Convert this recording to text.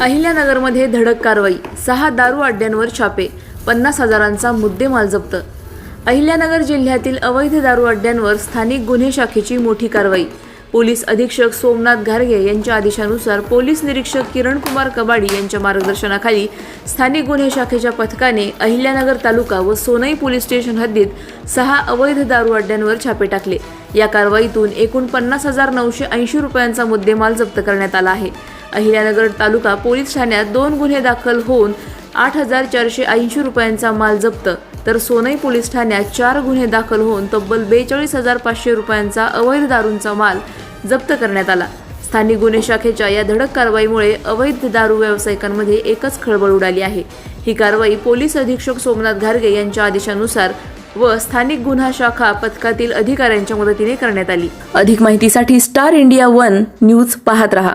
अहिल्यानगरमध्ये धडक कारवाई. सहा दारू अड्ड्यांवर छापे. पन्नास हजारांचा मुद्देमाल जप्त. अहिल्यानगर जिल्ह्यातील अवैध दारू अड्ड्यांवर स्थानिक गुन्हे शाखेची मोठी कारवाई. पोलीस अधीक्षक सोमनाथ घारगे यांच्या आदेशानुसार पोलीस निरीक्षक किरण कुमार कबाडी यांच्या मार्गदर्शनाखाली स्थानिक गुन्हे शाखेच्या पथकाने अहिल्यानगर तालुका व सोनई पोलीस स्टेशन हद्दीत सहा अवैध दारू अड्ड्यांवर छापे टाकले. या कारवाईतून एकूण पन्नास हजार नऊशे ऐंशी रुपयांचा मुद्देमाल जप्त करण्यात आला आहे. अहिल्यानगर तालुका पोलीस ठाण्यात दोन गुन्हे दाखल होऊन आठ हजार चारशे ऐंशी रुपयांचा माल जप्त. तर सोनई पोलीस ठाण्यात चार गुन्हे दाखल होऊन तब्बल बेचाळीस हजार पाचशे रुपयांचा अवैध दारूंचा माल जप्त करण्यात आला. स्थानिक गुन्हे शाखेच्या या धडक कारवाईमुळे अवैध दारू व्यावसायिकांमध्ये एकच खळबळ उडाली आहे. ही कारवाई पोलीस अधीक्षक सोमनाथ घारगे यांच्या आदेशानुसार व स्थानिक गुन्हा शाखा पथकातील अधिकाऱ्यांच्या मदतीने करण्यात आली. अधिक माहितीसाठी स्टार इंडिया वन न्यूज पाहत रहा.